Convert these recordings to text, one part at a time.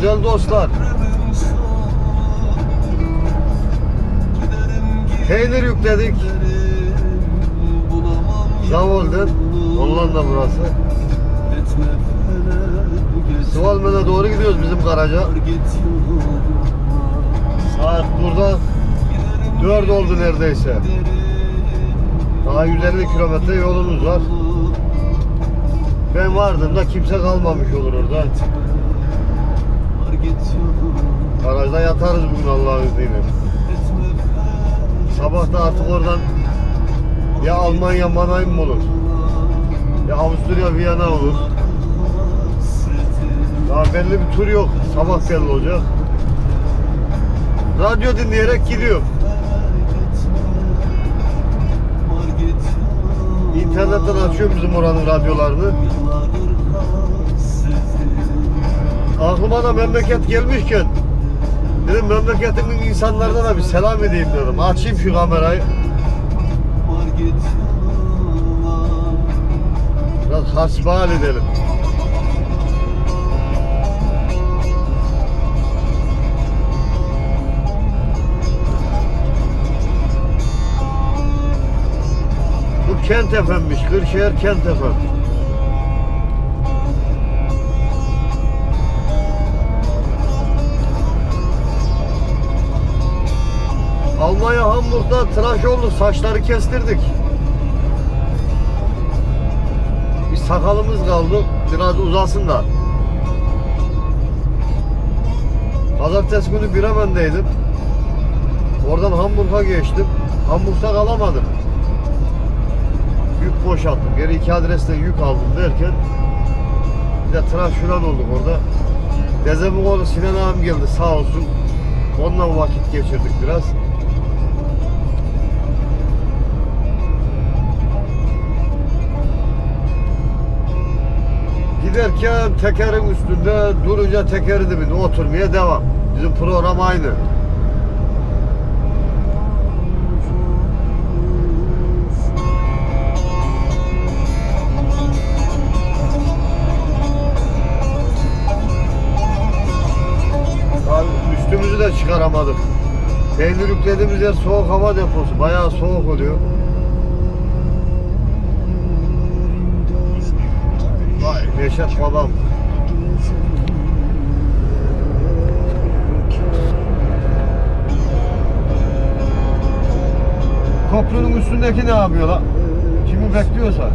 güzel dostlar. Peynir yükledik. Zavol'den, Hollanda burası. Sivalmen'e doğru gidiyoruz bizim garaja. Saat burada 4 oldu neredeyse. Daha 150 kilometre yolumuz var. Ben vardığımda kimse kalmamış olur orada. Garajda yatarız bugün Allah'ın izniyle. Sabah da artık oradan ya Almanya Mannheim olur. Ya Avusturya Viyana olur. Daha belli bir tur yok. Sabah belli olacak. Radyo dinleyerek gidiyor. İnternetten açıyorum bizim oranın radyolarını. Aklıma da memleket gelmişken dedim memleketimin insanlarına da bir selam edeyim dedim. Açayım şu kamerayı. Biraz hasbihal edelim. Bu Kent Efe'mmiş. Kırşehir Kent Efe. Almanya Hamburg'da tıraş olduk. Saçları kestirdik. Bir sakalımız kaldı. Biraz uzasın da. Pazartesi günü Bremen'deydim. Oradan Hamburg'a geçtim. Hamburg'da kalamadım. Yük boşalttım. Geri iki adreste yük aldım derken bir de tıraş falan olduk orada. Dezemin oğlu Sinan abim geldi sağ olsun. Onunla vakit geçirdik biraz. Giderken tekerin üstünde durunca tekerin dibinde oturmaya devam. Bizim program aynı. Üstümüzü de çıkaramadık. Peynir yüklediğimiz yer soğuk hava deposu. Bayağı soğuk oluyor. Neşet babam. Köprünün üstündeki ne yapıyor la? Kimi bekliyorsa.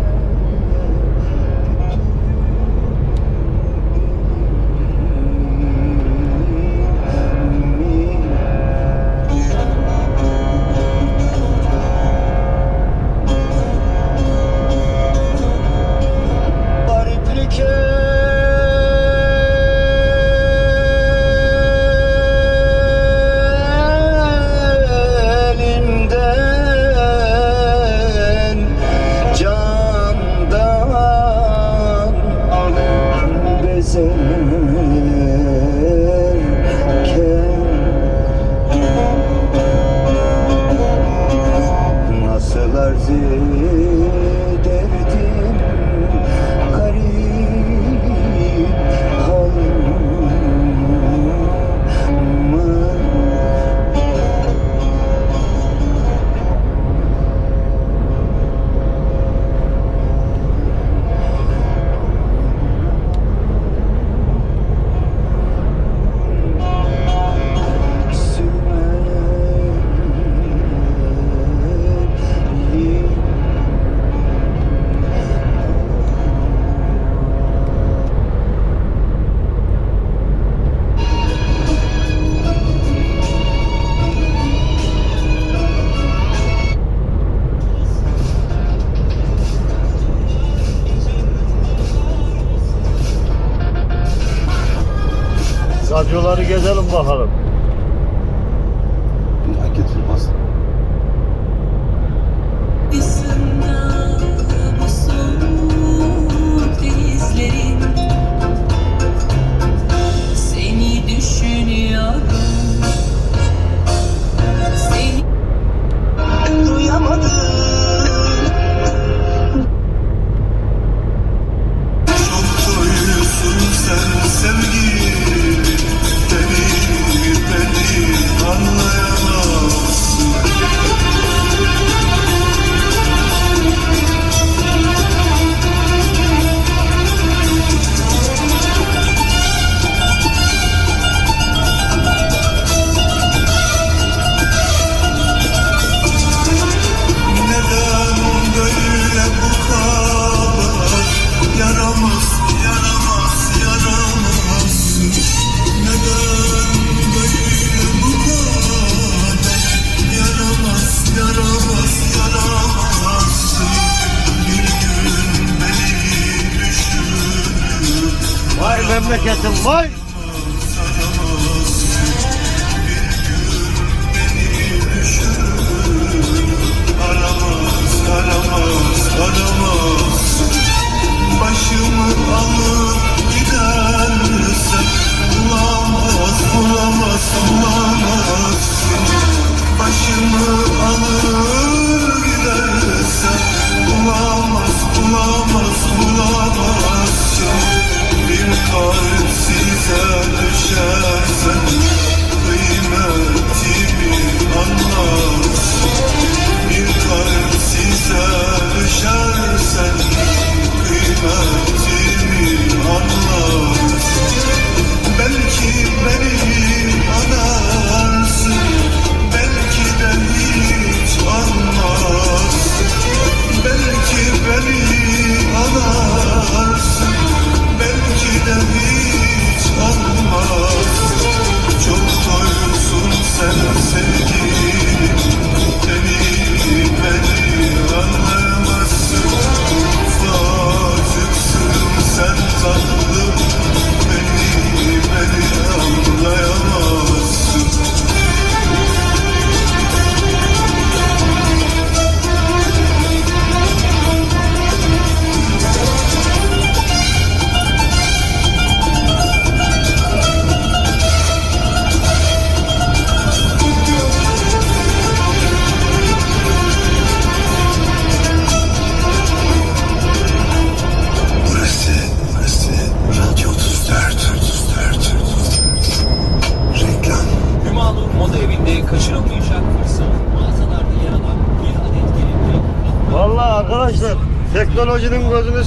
Radyoları gezelim bakalım.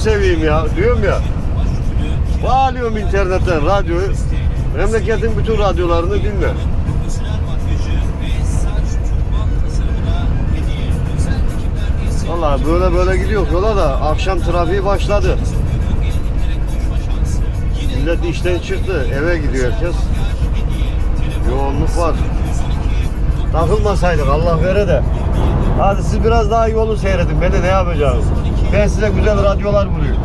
Seveyim ya diyorum ya. Bağlıyorum internetten radyoyu. Memleketin bütün radyolarını dinle. Vallahi böyle böyle gidiyor yola da akşam trafiği başladı. Millet işten çıktı eve gidiyor herkes. Yoğunluk var. Takılmasaydık Allah vere de. Hadi siz biraz daha yolu seyredin. Ben de ne yapacağım? Ben size güzel radyolar buluyorum.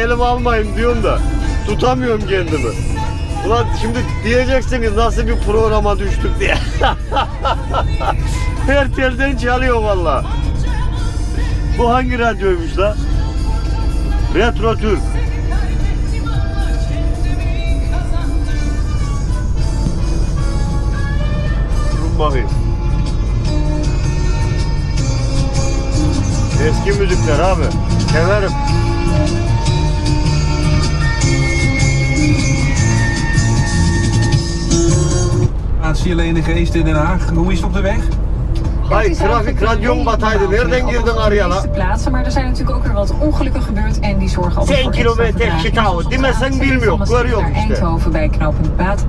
Elime almayayım diyorum da tutamıyorum kendimi. Ulan şimdi diyeceksiniz nasıl bir programa düştük diye. Her telden çalıyor valla. Bu hangi radyoymuş la? Retro Türk. Durun bakayım. Eski müzikler abi. Severim. Situatie alleen de geest in Den Haag. Hoe is het op de weg? Hay trafik radyon bataydı. Nereden girdin araya de la? plaatsen, maar er zijn natuurlijk ook weer wat ongelukken gebeurd en die zorgen altijd 10 voor kilometer extra vertraging. Chitao. Zoals Die de mensen A2 bilmiyor, görüyor işte. Eindhoven bij knooppunt Baat.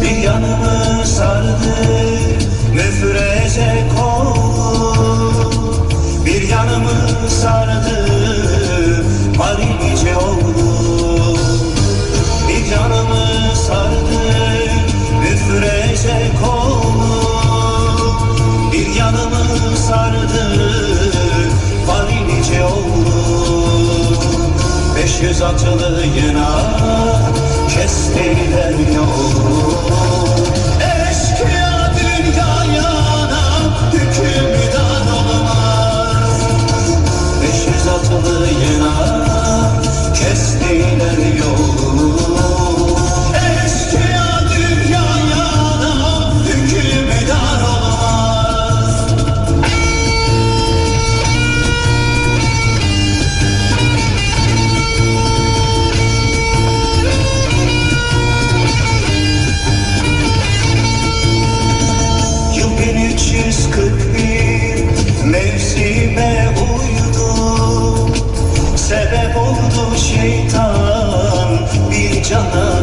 Bir yanımı sardı müfreze sardı. Harice oldu. Bir yanımı sardı. Müfreze oldu Bir yanımı sardı. Harice oldu. Beş yüz atılıyına kestiler yolu şeytan bir cana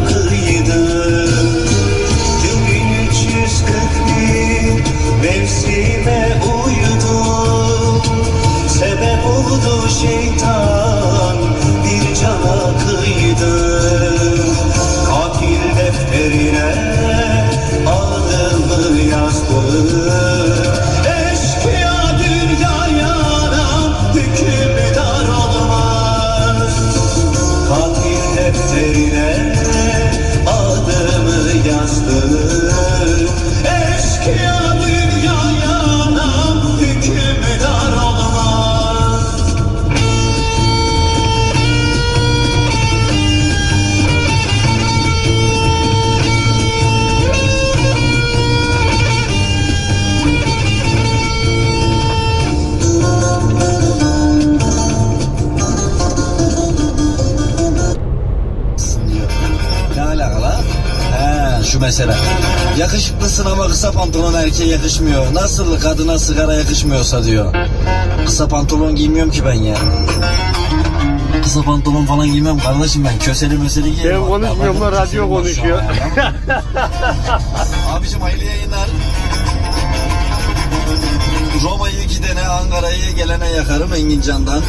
pantolon erkeğe yakışmıyor. Nasıl kadına sigara yakışmıyorsa diyor. Kısa pantolon giymiyorum ki ben ya. Kısa pantolon falan giymem kardeşim ben. Köseli meseli giyiyorum. Ben konuşmuyorum lan, radyo konuşuyor. Abicim hayırlı yayınlar. Gelene yakarım Engin Can'dan.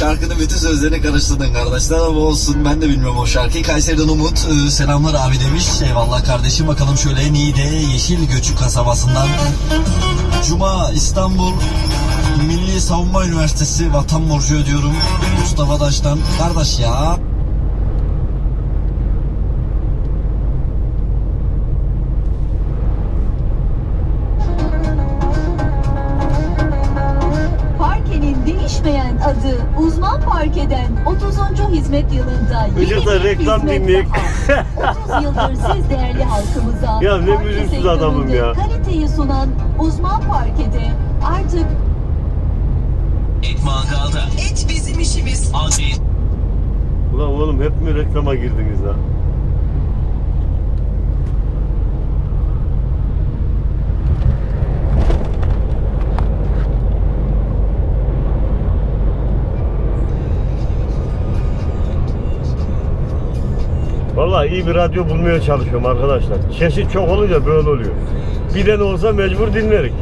Şarkının bütün sözlerini karıştırdın kardeşler ama olsun ben de bilmiyorum o şarkıyı. Kayseri'den Umut e, selamlar abi demiş. Eyvallah kardeşim bakalım şöyle Niğde Yeşil Göçük kasabasından. Cuma İstanbul Milli Savunma Üniversitesi Vatan Borcu ödüyorum. Mustafa Daş'tan. Kardeş ya. Hizmet dinleyip. daha. 30 yıldır siz değerli halkımıza Ya ne parke adamım sektöründe ya. kaliteyi sunan uzman parkede artık Et mangalda. Et bizim işimiz. Adres. Ulan oğlum hep mi reklama girdiniz ha? Vallahi iyi bir radyo bulmaya çalışıyorum arkadaşlar. Çeşit çok olunca böyle oluyor. Bir tane olsa mecbur dinlerik.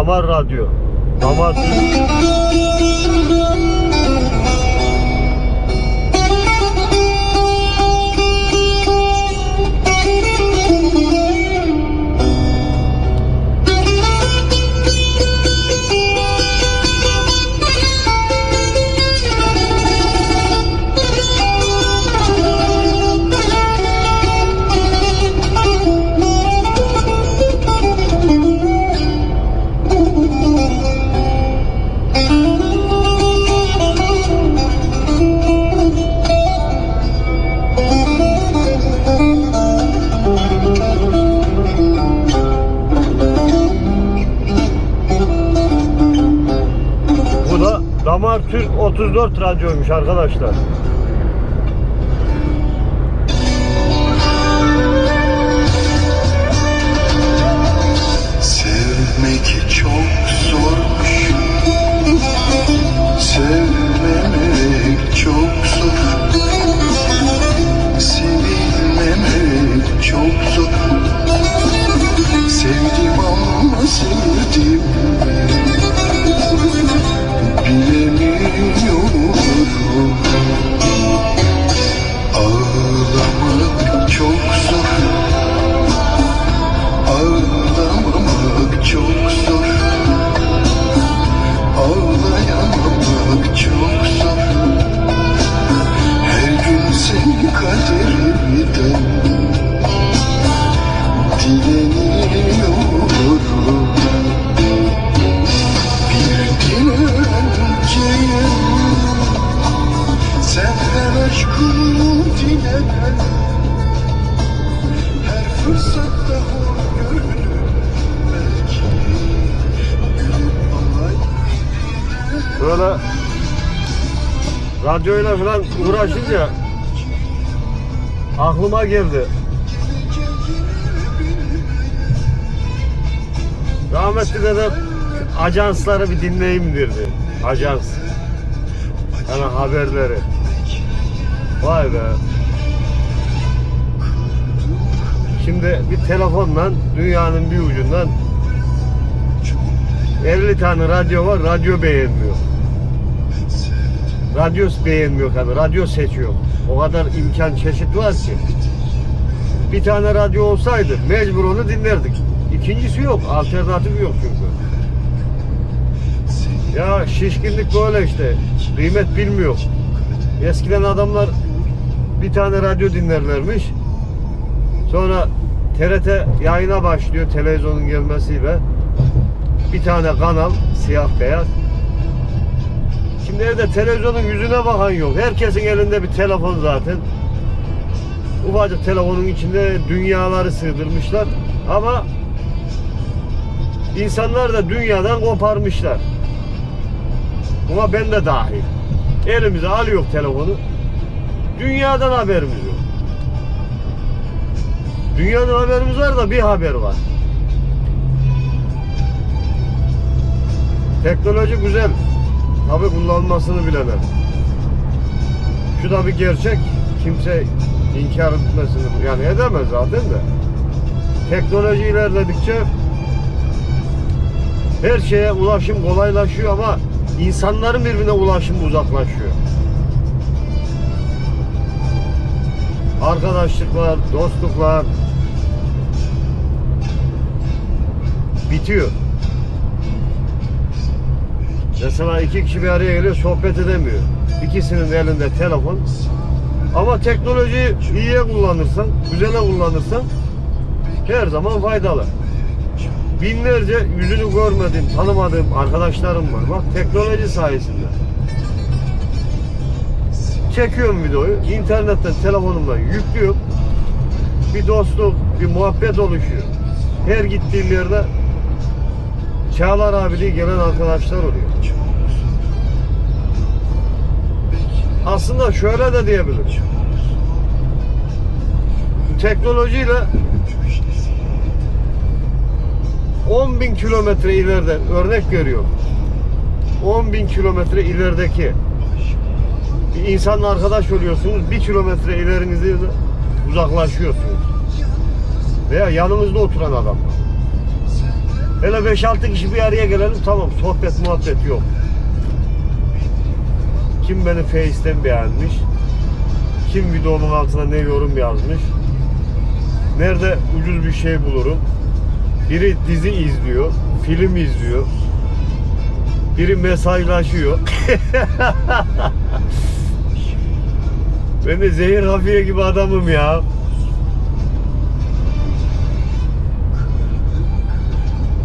Damar radyo. Damar 34 radyoymuş arkadaşlar. Böyle radyoyla falan uğraşınca aklıma geldi. Rahmetli dedem ajansları bir dinleyeyim derdi. Ajans. Yani haberleri. Vay be. Şimdi bir telefonla dünyanın bir ucundan 50 tane radyo var, radyo beğenmiyor. Radyo beğenmiyor kadar, radyo seçiyor. O kadar imkan çeşit var ki. Bir tane radyo olsaydı mecbur onu dinlerdik. İkincisi yok, alternatif yok çünkü. Ya şişkinlik böyle işte. Kıymet bilmiyor. Eskiden adamlar bir tane radyo dinlerlermiş. Sonra TRT yayına başlıyor televizyonun gelmesiyle. Bir tane kanal siyah beyaz. Şimdi evde televizyonun yüzüne bakan yok. Herkesin elinde bir telefon zaten. Ufacık telefonun içinde dünyaları sığdırmışlar. Ama insanlar da dünyadan koparmışlar. Buna ben de dahil. Elimize alıyor telefonu. Dünyadan haberimiz yok. Dünyadan haberimiz var da bir haber var. Teknoloji güzel. Tabi kullanmasını bilenler. Şu da bir gerçek. Kimse inkar etmesini yani edemez zaten de. Teknoloji ilerledikçe her şeye ulaşım kolaylaşıyor ama insanların birbirine ulaşımı uzaklaşıyor. Arkadaşlıklar, dostluklar bitiyor. Mesela iki kişi bir araya geliyor sohbet edemiyor. İkisinin elinde telefon. Ama teknolojiyi iyiye kullanırsan, güzele kullanırsan her zaman faydalı. Binlerce yüzünü görmediğim, tanımadığım arkadaşlarım var. Bak teknoloji sayesinde. Çekiyorum videoyu, internetten, telefonumdan yüklüyorum. Bir dostluk, bir muhabbet oluşuyor. Her gittiğim yerde Çağlar abi diye gelen arkadaşlar oluyor. Aslında şöyle de diyebilirim. Bu teknolojiyle 10 bin kilometre ileride örnek veriyorum. 10 bin kilometre ilerideki bir insanla arkadaş oluyorsunuz. Bir kilometre ilerinizde de uzaklaşıyorsunuz. Veya yanımızda oturan adam. Hele 5-6 kişi bir araya gelelim tamam sohbet muhabbet yok. Kim beni Face'ten beğenmiş? Kim videomun altına ne yorum yazmış? Nerede ucuz bir şey bulurum? Biri dizi izliyor, film izliyor. Biri mesajlaşıyor. ben de zehir hafiye gibi adamım ya.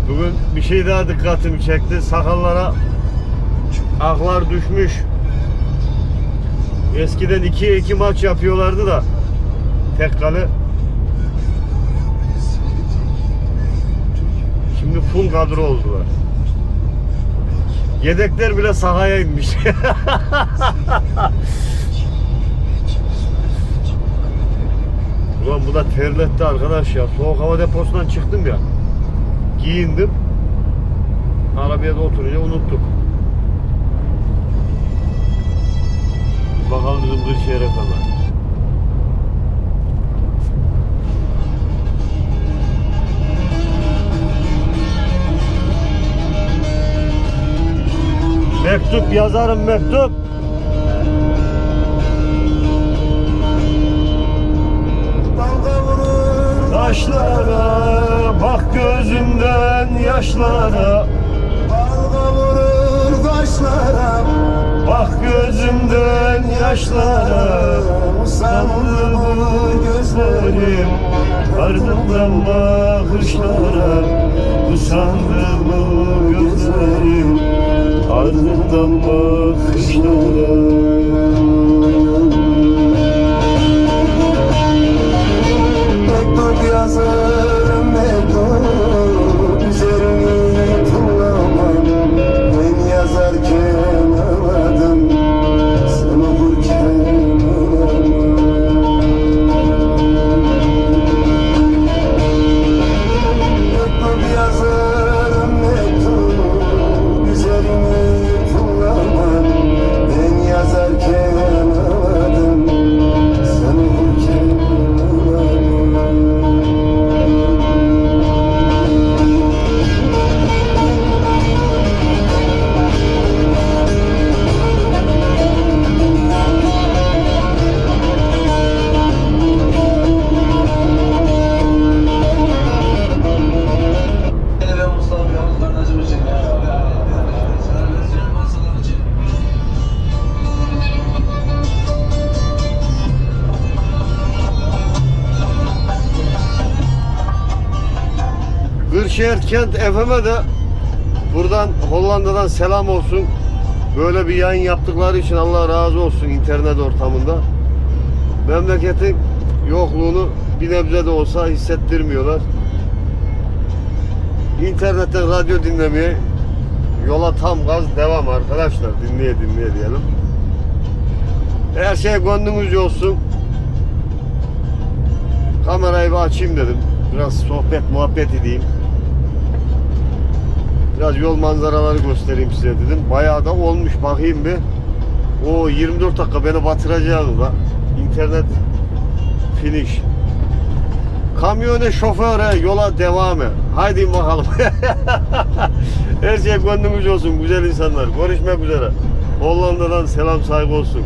Bugün bir şey daha dikkatimi çekti. Sakallara aklar düşmüş. Eskiden 2'ye 2 maç yapıyorlardı da tek kale. Şimdi full kadro oldular. Yedekler bile sahaya inmiş. Ulan bu da terletti arkadaş ya. Soğuk hava deposundan çıktım ya. Giyindim. Arabaya da oturunca unuttuk. Bakalım bizim Kırşehir'e kadar. Mektup yazarım mektup. Taşlara bak gözümden yaşlara Dalga vurur taşlara Ah gözümden yaşlara Sandı bu gözlerim Ardımdan bakışlara Usandı bu gözlerim Ardımdan bakışlara yazır Kent FM'e de buradan Hollanda'dan selam olsun. Böyle bir yayın yaptıkları için Allah razı olsun internet ortamında. Memleketin yokluğunu bir nebze de olsa hissettirmiyorlar. İnternetten radyo dinlemeye yola tam gaz devam arkadaşlar. Dinleye dinleye diyelim. Her şey gönlünüzce olsun. Kamerayı bir açayım dedim. Biraz sohbet muhabbet edeyim. Biraz yol manzaraları göstereyim size dedim. Bayağı da olmuş bakayım bir. O 24 dakika beni batıracaktı da. İnternet finish. Kamyone şoföre yola devam et. Haydi bakalım. Her şey gönlünüzce olsun güzel insanlar. Görüşmek üzere. Hollanda'dan selam saygı olsun.